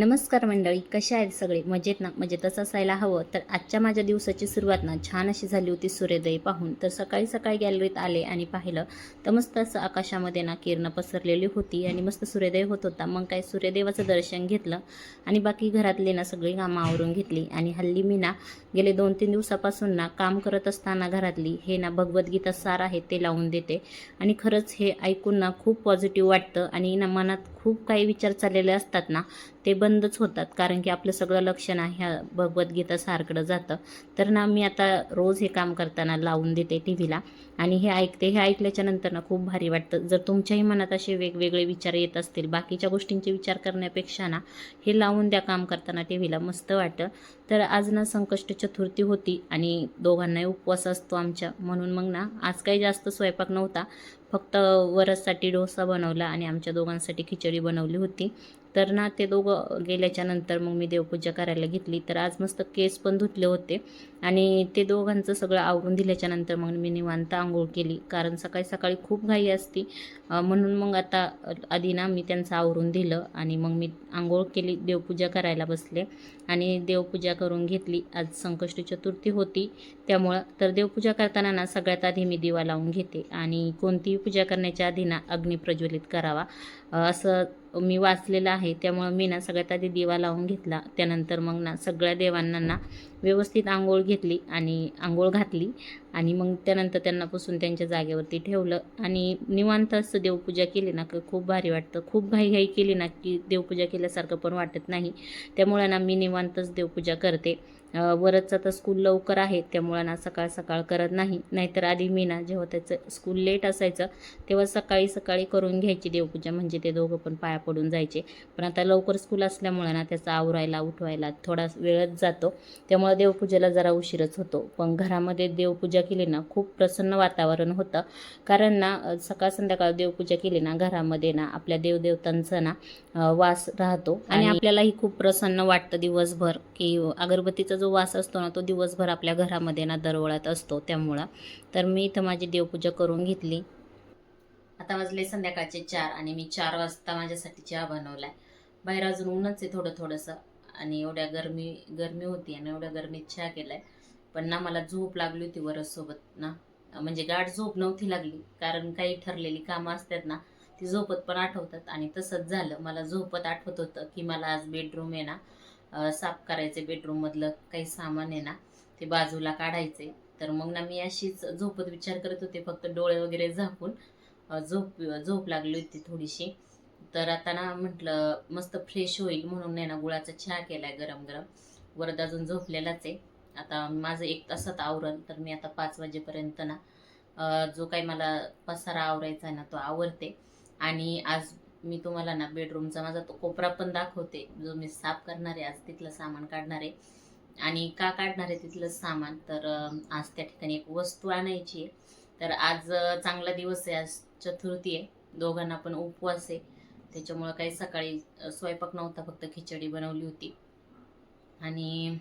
नमस्कार मंडळी कशा आहेत सगळे? मजेत ना? मजेतच असायला हवं. तर आजच्या माझ्या दिवसाची सुरुवात ना छान अशी झाली होती सूर्योदय पाहून. तर सकाळी सकाळी गॅलरीत आले आणि पाहिलं तर मस्त असं आकाशामध्ये ना किरणं पसरलेली होती आणि मस्त सूर्योदय होत होता. मग काय सूर्यदेवाचं दर्शन घेतलं आणि बाकी घरातले ना सगळी कामं आवरून घेतली. आणि हल्ली मी ना गेले दोन तीन दिवसापासून ना काम करत असताना घरातली हे ना भगवद्गीता सार आहे ते लावून देते. आणि खरंच हे ऐकून ना खूप पॉझिटिव्ह वाटतं आणि ना मनात खूप काही विचार चाललेले असतात ना ते बंदच होतात. कारण की आपलं सगळं लक्ष ना ह्या भगवद्गीता सारकडं जातं. तर ना मी आता रोज हे काम करताना लावून देते टी व्हीला आणि हे ऐकते हे ऐकल्याच्या नंतर ना खूप भारी वाटतं. जर तुमच्याही मनात असे वेगवेगळे विचार येत असतील बाकीच्या गोष्टींचे विचार करण्यापेक्षा ना हे लावून द्या काम करताना टी व्हीला मस्त वाटतं. तर आज ना संकष्ट चतुर्थी होती आणि दोघांनाही उपवास असतो आमच्या. म्हणून मग ना आज काही जास्त स्वयंपाक नव्हता. फक्त वरससाठी डोसा बनवला आणि आमच्या दोघांसाठी खिचडी बनवली होती. तर ना ते दोघं गेल्याच्यानंतर मग मी देवपूजा करायला घेतली. तर आज मस्त केस पण धुतले होते. आणि ते दोघांचं सगळं आवरून दिल्याच्या नंतर मग मी निवांत आंघोळ केली. कारण सकाळी सकाळी खूप घाई असती. म्हणून मग आता आधी ना मी त्यांचं आवरून दिलं आणि मग मी आंघोळ केली. देवपूजा करायला बसले आणि देवपूजा करून घेतली. आज संकष्टी चतुर्थी होती. त्यामुळं तर देवपूजा करताना ना सगळ्यात आधी मी दिवा लावून घेते. आणि कोणतीही पूजा करण्याच्या आधी ना अग्नी प्रज्वलित करावा. असं मी वाचलेलं आहे. त्यामुळं मी ना सगळ्यात आधी दिवा लावून घेतला. त्यानंतर मग ना सगळ्या देवांना ना व्यवस्थित आंघोळ घेतली आणि आंघोळ घातली आणि मग त्यानंतर त्यांना पुसून त्यांच्या जागेवरती ठेवलं. आणि निवांत असं देवपूजा केली ना खूप भारी वाटतं. खूप घाईघाई केली ना की देवपूजा केल्यासारखं पण वाटत नाही. त्यामुळं ना मी निवांतच देवपूजा करते. वरचं तर स्कूल लवकर आहे त्यामुळं ना सकाळ सकाळ करत नाही. नाहीतर आधी मी ना जेव्हा त्याचं स्कूल लेट असायचं तेव्हा सकाळी सकाळी करून घ्यायची देवपूजा. म्हणजे ते दोघं पण पाया पडून जायचे. पण आता लवकर स्कूल असल्यामुळं ना त्याचं आवरायला उठवायला थोडा वेळच जातो. त्यामुळं देवपूजेला जरा उशीरच होतो. पण घरामध्ये देवपूजा केली ना खूप प्रसन्न वातावरण होतं. कारण ना सकाळ संध्याकाळ देवपूजा केली ना घरामध्ये ना आपल्या देवदेवतांचा ना वास राहतो. आणि आपल्यालाही खूप प्रसन्न वाटतं दिवसभर. की अगरबत्तीचा जो वास असतो ना तो दिवसभर आपल्या घरामध्ये ना दरवळात असतो त्यामुळं. तर मी इथं माझी देवपूजा करून घेतली. आता वाजले संध्याकाळचे चार आणि मी चार वाजता माझ्यासाठी चहा बनवलाय. बाहेर अजून ऊनच आहे थोडं थोडंसं आणि एवढ्या गरमी गरमी होती आणि एवढ्या गरमीत चहा केलाय. पण ना मला झोप लागली होती वरसोबत ना. म्हणजे गाठ झोप नव्हती लागली कारण काही ठरलेली कामं असतात ना ती झोपत पण आठवतात आणि तसंच झालं. मला झोपत आठवत होतं की मला आज बेडरूम आहे ना साफ करायचे बेडरूममधलं काही सामान आहे ना ते बाजूला काढायचे. तर मग ना मी अशीच झोपत विचार करत होते फक्त डोळे वगैरे झाकून. झोप झोप लागली होती थोडीशी. तर आता ना म्हटलं मस्त फ्रेश होईल म्हणून नाही ना गुळाचा चहा केलाय गरम गरम. वरद अजून झोपलेलाच आहे. आता माझं एक तासात आवरण तर मी आता पाच वाजेपर्यंत ना जो काही मला पसारा आवरायचा आहे ना तो आवरते. आणि आज मी तुम्हाला ना बेडरूमचा माझा तो कोपरा पण दाखवते. जो मी साफ करणार आहे आज तिथलं सामान काढणार आहे. आणि का काढणार आहे तिथलं सामान? तर आज त्या ठिकाणी एक वस्तू आणायची आहे. तर आज चांगला दिवस आहे आज चतुर्थी आहे. दोघांना पण उपवास आहे. त्याच्यामुळं काही सकाळी स्वयंपाक नव्हता फक्त खिचडी बनवली होती. आणि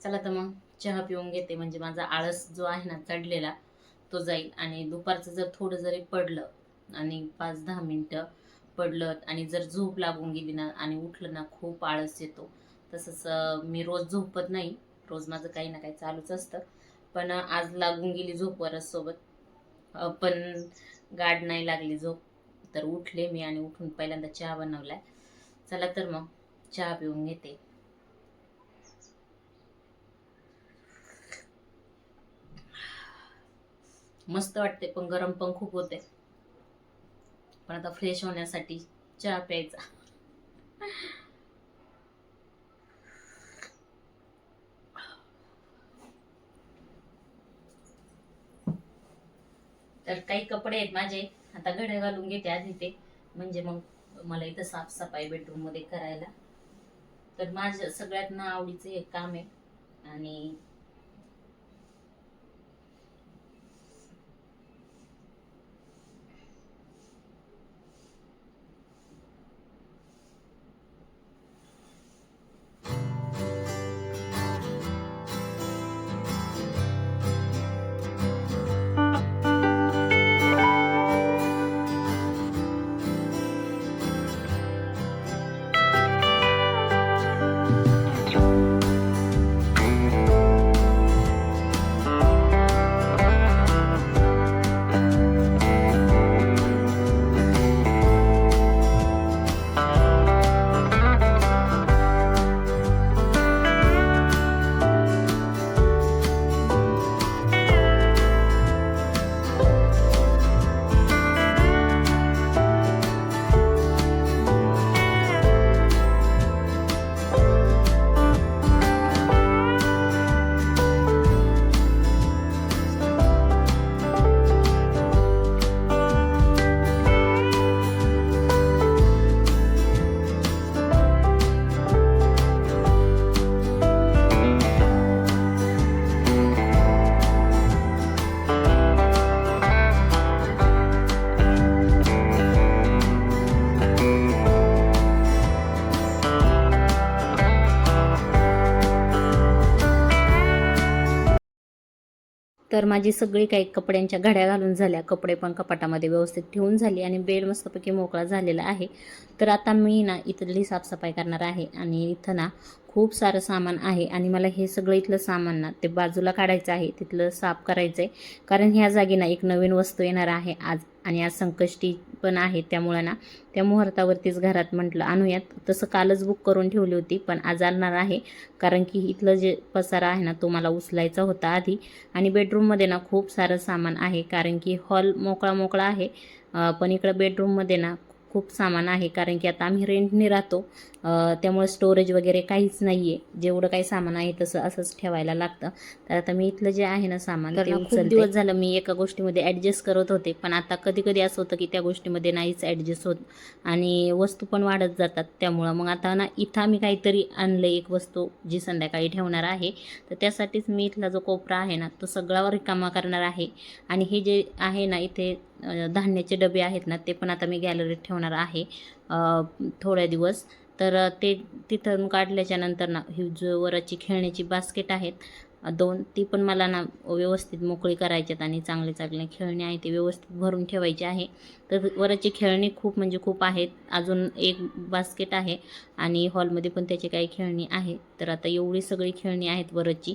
चला तर मग चहा पिऊन घेते. म्हणजे माझा आळस जो आहे ना चढलेला तो जाईल. आणि दुपारचं जर थोडं जरी पडलं आणि पाच दहा मिनटं पडलं आणि जर झोप लागून गेली ना आणि उठलं ना खूप आळस येतो. तसंच मी रोज झोपत नाही. रोज माझं काही ना काही चालूच असतं. पण आज लागून गेली झोप सोबत पण गाड नाही लागली झोप. तर उठले मी आणि उठून पहिल्यांदा चहा बनवलाय. चला तर मग चहा पिऊन घेते. मस्त वाटते पण गरम पण खूप होते. पण आता फ्रेश होण्यासाठी चहा प्यायचा. तर काही कपडे आहेत माझे. आता घड्या घालून घेते आधी ते. म्हणजे मग मला इथं साफसफाई बेडरूममध्ये करायला. तर माझ्या सगळ्यात ना आवडीचं हे काम आहे. आणि माझी सगळी काही कपड्यांच्या घड्या घालून झाल्या. कपडे पण कपाटामध्ये व्यवस्थित ठेवून झाली आणि बेड मस्तपैकी मोकळा झालेला आहे. तर आता मी ना इथली साफसफाई करणार आहे आणि इथं ना खूप सारं सामान आहे आणि मला हे सगळं इथलं सामान ना ते बाजूला काढायचं आहे. तिथलं साफ करायचं आहे कारण ह्या जागी ना एक नवीन वस्तू येणार आहे आज आणि आज संकष्टी पण आहे त्यामुळं ना त्या मुहूर्तावरतीच घरात म्हटलं आणूयात. तसं कालच बुक करून ठेवली होती पण आज आणणार आहे. कारण की इथलं जे पसारा आहे ना तो मला उचलायचा होता आधी. आणि बेडरूममध्ये ना खूप सारं सामान आहे कारण की हॉल मोकळा मोकळा आहे पण इकडं बेडरूममध्ये ना खूप सामान आहे कारण की आता आम्ही रेंटने राहतो. त्यामुळे स्टोरेज वगैरे काहीच नाही आहे जेवढं काही सामान आहे तसं असंच ठेवायला लागतं. तर आता मी इथलं जे आहे ना सामान ते खूप. दिवस झालं मी एका गोष्टीमध्ये ॲडजस्ट करत होते. पण आता कधी कधी असं होतं की त्या गोष्टीमध्ये नाहीच ॲडजस्ट होत. आणि वस्तू पण वाढत जातात. त्यामुळं मग आता ना इथं आम्ही काहीतरी आणलं एक वस्तू जी संध्याकाळी ठेवणार आहे. तर त्यासाठीच मी इथला जो कोपरा आहे ना तो सगळा रिकामा करणार आहे. आणि हे जे आहे ना इथे धान्याचे डबे आहेत ना ते पण आता मी गॅलरीत ठेवणार आहे. थोड्या दिवस. तर ते तिथून काढल्याच्यानंतर ना ही जुवरची खेळण्याची बास्केट आहेत दोन ती पण मला ना व्यवस्थित मोकळी करायच्यात आणि चांगले चांगले खेळणी आहे ते व्यवस्थित भरून ठेवायचे आहे. तर वरची खेळणी खूप म्हणजे खूप आहेत. अजून एक बास्केट आहे आणि हॉलमध्ये पण त्याची काही खेळणी आहे तर आता एवढी सगळी खेळणी आहेत वरची.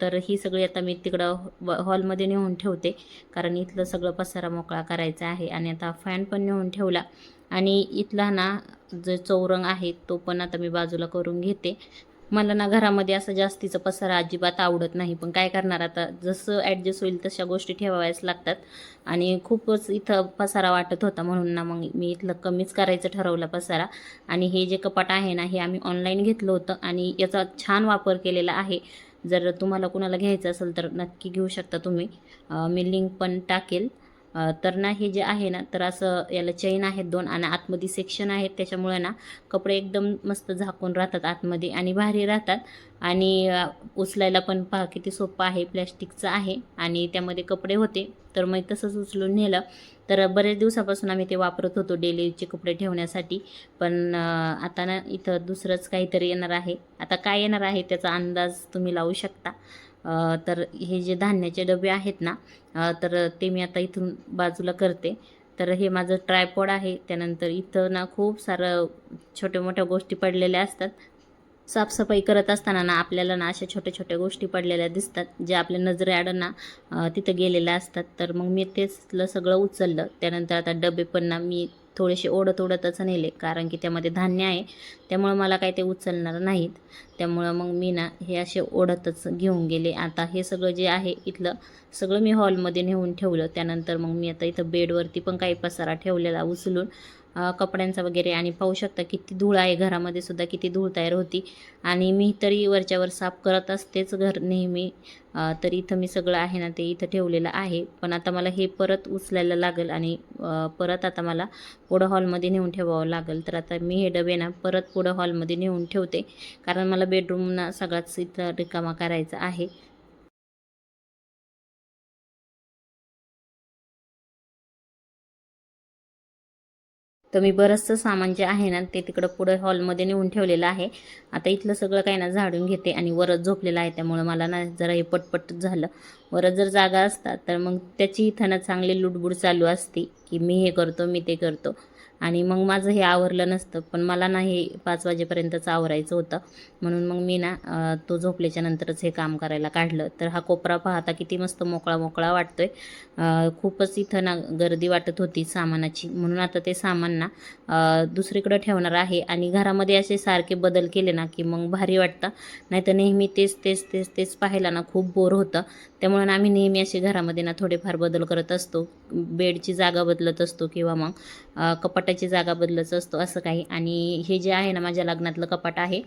तर ही सगळी आता मी तिकडं हॉलमध्ये नेऊन ठेवते. कारण इथलं सगळं पसारा मोकळा करायचा आहे आणि आता फॅन पण नेऊन ठेवला. आणि इथला ना जो चौरंग आहे तो पण आता मी बाजूला करून घेते. मला ना घरामध्ये असं जास्तीचं पसारा अजिबात आवडत नाही. पण काय करणार आता? जसं ॲडजस्ट होईल तशा गोष्टी ठेवाव्याच लागतात. आणि खूपच इथं पसारा वाटत होता म्हणून ना मग मी इथलं कमीच करायचं ठरवलं पसारा. आणि हे जे कपाट आहे ना हे आम्ही ऑनलाईन घेतलं होतं. आणि याचा छान वापर केलेला आहे. जर तुम्हाला कुणाला घ्यायचं असेल तर नक्की घेऊ शकता तुम्ही. मी लिंक पण टाकेल. तर ना हे जे आहे ना तर असं याला चैन आहेत दोन आणि आतमध्ये सेक्शन आहेत. त्याच्यामुळे ना कपडे एकदम मस्त झाकून राहतात आतमध्ये आणि भारी राहतात. आणि उचलायला पण पहा किती सोपं आहे. प्लॅस्टिकचं आहे आणि त्यामध्ये कपडे होते. तर मग तसंच उचलून नेलं. तर बरेच दिवसापासून आम्ही ते वापरत होतो डेलीचे कपडे ठेवण्यासाठी. पण आता ना इथं दुसरंच काहीतरी येणार आहे. आता काय येणार आहे त्याचा अंदाज तुम्ही लावू शकता. तर हे जे धान्याचे डबे आहेत ना तर ते मी आता इथून बाजूला करते. तर हे माझं ट्रायपॉड आहे. त्यानंतर इथं ना खूप सारं छोट्या मोठ्या गोष्टी पडलेल्या असतात. साफसफाई करत असताना ना आपल्याला ना अशा छोट्या छोट्या गोष्टी पडलेल्या दिसतात ज्या आपल्या नजरेआडं ना तिथं गेलेल्या असतात. तर मग मी तेच सगळं उचललं. त्यानंतर आता डबे पण ना मी थोडेसे ओढत ओढतच नेले. कारण की त्यामध्ये धान्य आहे. त्यामुळं मला काही ते उचलणार नाहीत. त्यामुळं मग मी ना हे असे ओढतच घेऊन गेले. आता हे सगळं जे आहे इथलं सगळं मी हॉलमध्ये नेऊन ठेवलं. त्यानंतर मग मी आता इथं बेडवरती पण काही पसारा ठेवलेला उचलून कपड्यांचा वगैरे आणि पाहू शकता किती धूळ आहे घरामध्ये सुद्धा किती धूळ तयार होती. आणि मी तरी वरच्यावर साफ करत असतेच घर नेहमी. तर इथं मी सगळं आहे ना ते इथं ठेवलेलं आहे. पण आता मला हे परत उचलायला लागेल आणि परत आता मला पुढं हॉलमध्ये नेऊन ठेवावं लागेल. तर आता मी हे डबे ना परत पुढं हॉलमध्ये नेऊन ठेवते. कारण मला बेडरूमना सगळाच इथं रिकामा करायचा आहे. तर मी बरंचसं सामान जे आहे ना ते तिकडं पुढं हॉलमध्ये नेऊन ठेवलेलं आहे. आता इथलं सगळं काही ना झाडून घेते आणि वरच झोपलेलं आहे त्यामुळं मला ना जरा हे पटपट झालं. वरच जर जागा असतात तर मग त्याची इथं ना चांगली लुडबुड चालू असते की मी हे करतो मी ते करतो. आणि मग माझं हे आवरलं नसतं पण मला ना हे पाच वाजेपर्यंतच आवरायचं होतं. म्हणून मग मी ना तो झोपल्याच्या नंतरच हे काम करायला काढलं. तर हा कोपरा पाहता किती मस्त मोकळा मोकळा वाटतोय. खूपच इथं ना गर्दी वाटत होती सामानाची. म्हणून आता ते सामान ना दुसरीकडं ठेवणार आहे. आणि घरामध्ये असे सारखे बदल केले ना की मग भारी वाटतं. नाहीतर नेहमी तेच तेच तेच तेच पाहायला ना खूप बोर होतं. त्यामुळे ना आम्ही नेहमी असे घरामध्ये ना थोडेफार बदल करत असतो. बेडची जागा बदलत असतो किंवा मग कपाट कपाटाची जागा बदलत असतो असं काही. आणि हे जे आहे ना माझ्या लग्नातलं कपाट आहे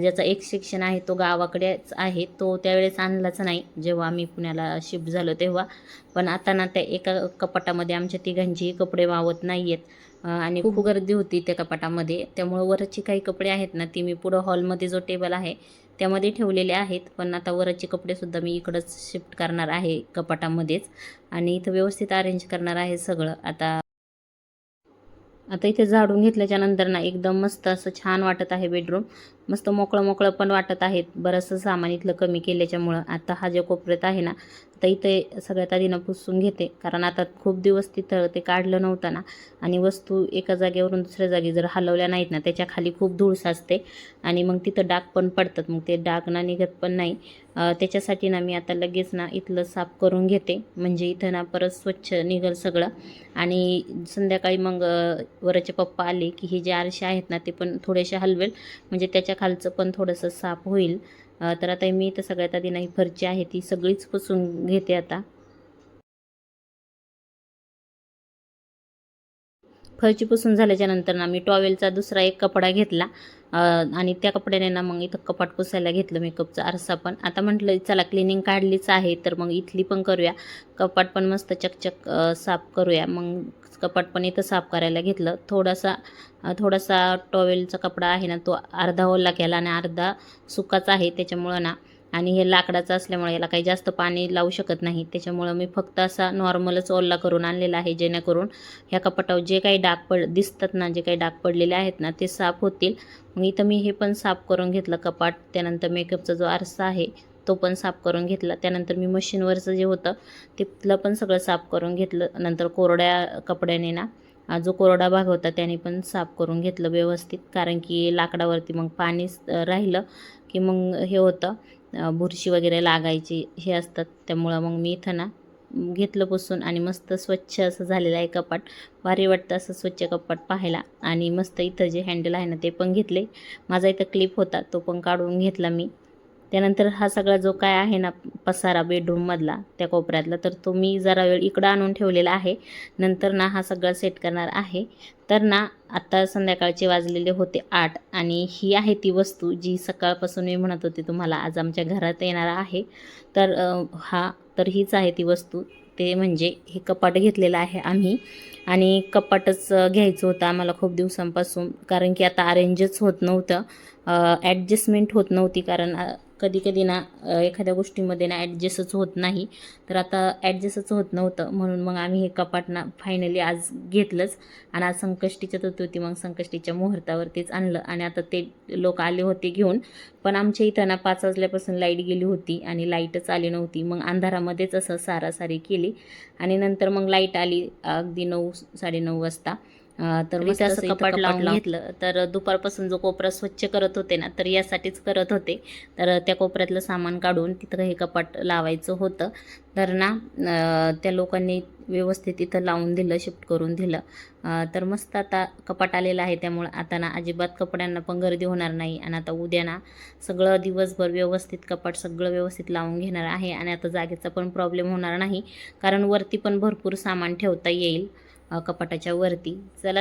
ज्याचा एक सेक्शन आहे तो गावाकडेच आहे. तो त्यावेळेस आणलाच नाही जेव्हा आम्ही पुण्याला शिफ्ट झालो तेव्हा. पण आता ना त्या एका कपाटामध्ये आमच्या तिघांचीही कपडे वावत नाही आहेत आणि खूप गर्दी होती त्या कपाटामध्ये. त्यामुळं वरची काही कपडे आहेत ना ती मी पुढं हॉलमध्ये जो टेबल आहे त्यामध्ये ठेवलेले आहेत. पण आता वरचे कपडेसुद्धा मी इकडंच शिफ्ट करणार आहे कपाटामध्येच. आणि इथं व्यवस्थित अरेंज करणार आहे सगळं. आता आता इथे झाडून घेतल्याच्या नंतर ना एकदम मस्त असं छान वाटत आहे बेडरूम मस्त मोकळं मोकळं पण वाटत आहेत. बरंचसं सामान इथलं कमी केल्याच्यामुळं आता हा जे कोपऱ्यात आहे ना तर इथे सगळ्यात आधी ना पुसून घेते. कारण आता खूप दिवस तिथं ते काढलं नव्हतं ना. आणि वस्तू एका जागेवरून दुसऱ्या जागी जर हलवल्या नाहीत ना त्याच्याखाली खूप धूळ साचते. आणि मग तिथं डाग पण पडतात. मग ते डाग ना निघत पण नाही. त्याच्यासाठी ना मी आता लगेच ना इथलं साफ करून घेते. म्हणजे इथं ना परत स्वच्छ निघल सगळं. आणि संध्याकाळी मग वरचे पप्पा आले की हे जे आरसे आहेत ना ते पण थोडेसे हलवेल. म्हणजे त्याच्या खालचं पण थोडंसं साफ होईल. तर आता मी तर सगळ्यात आधी नाही फरची आहे ती सगळीच पुसून घेते आता. फरची पुसून झाल्याच्यानंतर ना मी टॉवेलचा दुसरा एक कपडा घेतला. आणि त्या कपड्याने ना मग इथं कपाट पुसायला घेतलं मेकअपचा आरसा पण. आता म्हटलं चला क्लिनिंग काढलीच आहे तर मग इथली पण करूया. कपाट पण मस्त चकचक साफ करूया. मग कपाट पण इथं साफ करायला घेतलं. थोडासा थोडासा टॉवेलचा कपडा आहे ना तो अर्धा ओला केला आणि अर्धा सुकाच आहे त्याच्यामुळं ना. आणि हे लाकडाचं असल्यामुळे याला काही जास्त पाणी लावू शकत नाही. त्याच्यामुळं मी फक्त असा नॉर्मलच ओल्ला करून आणलेला आहे जेणेकरून ह्या कपाटावर जे काही डाग पड दिसतात ना जे काही डाग पडलेले आहेत ना ते साफ होतील. मग इथं मी हे पण साफ करून घेतलं कपाट. त्यानंतर मेकअपचा जो आरसा आहे तो पण साफ करून घेतला. त्यानंतर मी मशीनवरचं जे होतं तिथलं पण सगळं साफ करून घेतलं. नंतर कोरड्या कपड्याने ना जो कोरडा भाग होता त्याने पण साफ करून घेतलं व्यवस्थित. कारण की लाकडावरती मग पाणी राहिलं की मग हे होतं बुरशी वगैरे लागायची हे असतात. त्यामुळं मग मी इथं ना घेतलं पुसून आणि मस्त स्वच्छ असं झालेलं आहे कपाट. भारी वाटतं असं स्वच्छ कपाट पाहायला. आणि मस्त इथं जे हँडल आहे ना ते पण घेतले. माझा इथं क्लिप होता तो पण काढून घेतला मी. त्यानंतर हा सगळा जो काय आहे ना पसारा बेडरूममधला त्या कोपऱ्यातला तर तो मी जरा वेळ इकडं आणून ठेवलेला आहे. नंतर ना हा सगळा सेट करणार आहे. तर ना आत्ता संध्याकाळचे वाजलेले होते आठ आणि ही आहे ती वस्तू जी सकाळपासून मी म्हणत होते तुम्हाला आज आमच्या घरात येणार आहे. तर हा तर हीच आहे ती वस्तू. ते म्हणजे हे कपाट घेतलेलं आहे आम्ही आणि कपाटच घ्यायचं होतं आम्हाला खूप दिवसांपासून कारण की आता अरेंजच होत नव्हतं. ॲडजस्टमेंट होत नव्हती कारण कधी कधी ना एखाद्या गोष्टीमध्ये ना ॲडजस्टच होत नाही. तर आता ॲडजस्टच होत नव्हतं. म्हणून मग आम्ही हे कपाट ना फायनली आज घेतलंच. आणि आज संकष्टीच्या चतुर्थी होती मग संकष्टीच्या मुहूर्तावरतीच आणलं. आणि आता ते लोक आले होते घेऊन. पण आमच्या इथं ना पाच वाजल्यापासून लाइट गेली होती आणि लाईटच आली नव्हती. मग अंधारामध्येच असं सारासारी केली. आणि नंतर मग लाइट आली अगदी नऊ साडेनऊ वाजता. तर मस्त असं कपाट लावून घेतलं. तर दुपारपासून जो कोपरा स्वच्छ करत होते ना तर यासाठीच करत होते. तर त्या कोपऱ्यातलं सामान काढून तिथं हे कपाट लावायचं होतं. तर ना त्या लोकांनी व्यवस्थित इथं लावून दिलं शिफ्ट करून दिलं. तर मस्त आता कपाट आलेलं आहे. त्यामुळं आता ना अजिबात कपड्यांना पण गर्दी होणार नाही. आणि आता उद्या ना सगळं दिवसभर व्यवस्थित कपाट सगळं व्यवस्थित लावून घेणार आहे. आणि आता जागेचा पण प्रॉब्लेम होणार नाही. कारण वरती पण भरपूर सामान ठेवता येईल. कपाटाच्या वरती. चला